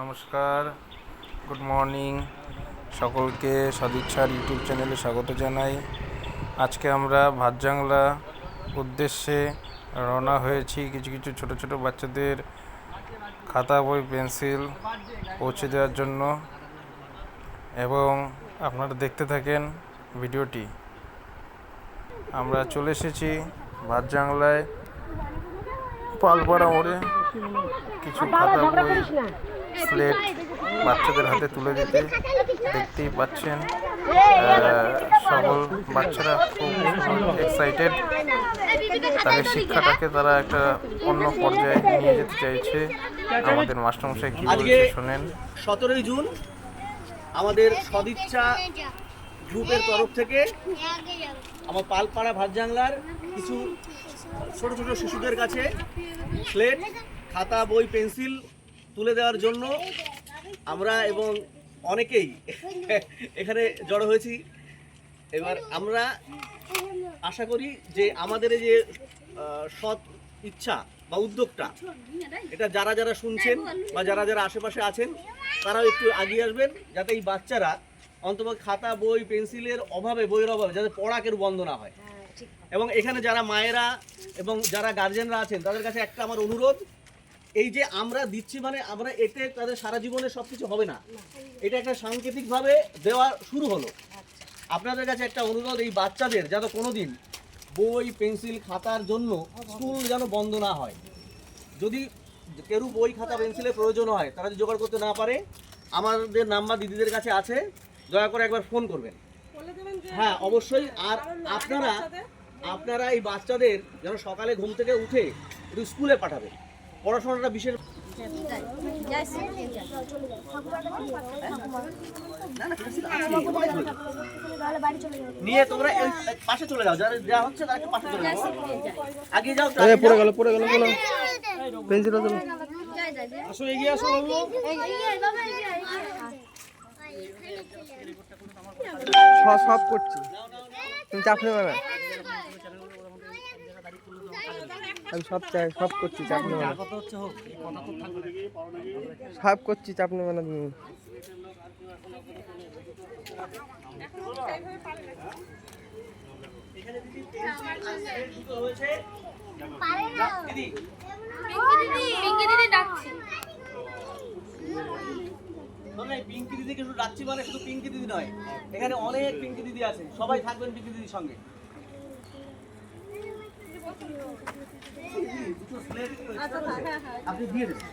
নমস্কার, good morning. সকলকে সদিচ্ছার YouTube চ্যানেলে স্বাগত জানাই। আজকে আমরা ভাতজাংলা উদ্দেশ্যে রওনা হয়েছি। কিছু কিছু ছোট ছোট বাচ্চাদের খাতা, বই, পেন্সিল পৌঁছে দেওয়ার জন্য। এবং আপনারা দেখতে থাকেন ভিডিওটি। আমরা চলে এসেছি ভাতজাংলায়। পালপাড়া মোড়ে। কিছু খাতা বই স্লেট বাচ্চাদের হাতে তুলে দিতে দেখতেই পাচ্ছেন। সকল বাচ্চারা খুব এক্সাইটেড তাদের শিক্ষাটাকে তারা একটা অন্য পর্যায়ে নিয়ে যেতে চাইছে। আমাদের মাস্টারমশাই কি বলছে শোনেন। সতেরোই জুন আমাদের সদিচ্ছা গ্রুপের তরফ থেকে আমার পালপাড়া ভাতজাংলার কিছু ছোট ছোট শিশুদের কাছে স্লেট খাতা বই পেন্সিল তুলে দেওয়ার জন্য আমরা এবং অনেকেই এখানে জড়ো হয়েছি। এবার আমরা আশা করি যে আমাদের এই যে সৎ ইচ্ছা বা উদ্যোগটা এটা যারা যারা শুনছেন বা যারা যারা আশেপাশে আছেন তারাও একটু এগিয়ে আসবেন যাতে এই বাচ্চারা অন্তত খাতা বই পেন্সিলের অভাবে বইয়ের অভাবে যাতে পড়া কেউ বন্ধ না হয়। এবং এখানে যারা মায়েরা এবং যারা গার্জেনরা আছেন তাদের কাছে একটা আমার অনুরোধ এই যে আমরা দিচ্ছি মানে আমরা এতে তাদের সারা জীবনে সব কিছু হবে না। এটা একটা সাংকেতিকভাবে দেওয়া শুরু হলো। আপনাদের কাছে একটা অনুরোধ এই বাচ্চাদের যাতে কোনোদিন বই পেন্সিল খাতার জন্য স্কুল যেন বন্ধ না হয়। যদি কেউ বই খাতা পেন্সিলের প্রয়োজন হয় তারা যদি জোগাড় করতে না পারে আমাদের নাম্বার দিদিদের কাছে আছে। দয়া করে একবার ফোন করবেন। হ্যাঁ অবশ্যই। আর আপনারা আপনারা এই বাচ্চাদের যেন সকালে ঘুম থেকে উঠে একটু স্কুলে পাঠাবেন। পড়াশোনাটা বিশেষ নিয়ে তোমরা পাশে চলে যাও যারা যা হচ্ছে তারা পাশে চলে যাও আগে যাও পড়ে। গেল পড়ে গেল বলো পেন্সিল আসো এগিয়ে আসো বাবু। সব করছি তুমি চাপ নেবে না আমি সব চাই, সব করছি, চাপ সব করছি, চাপ নেবে না। পিঙ্কি দিদি শুধু ডাকছি মানে শুধু পিঙ্কি দিদি নয়, এখানে অনেক পিঙ্কি দিদি আছে, সবাই থাকবেন পিঙ্কি দিদির সঙ্গে। আপনি দিয়ে দেবেন।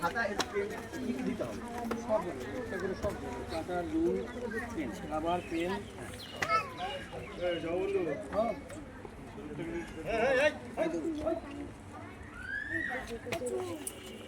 খাতা কি দিতে হবে। সব এগুলো সব খাতা রুল পেন রাবার পেন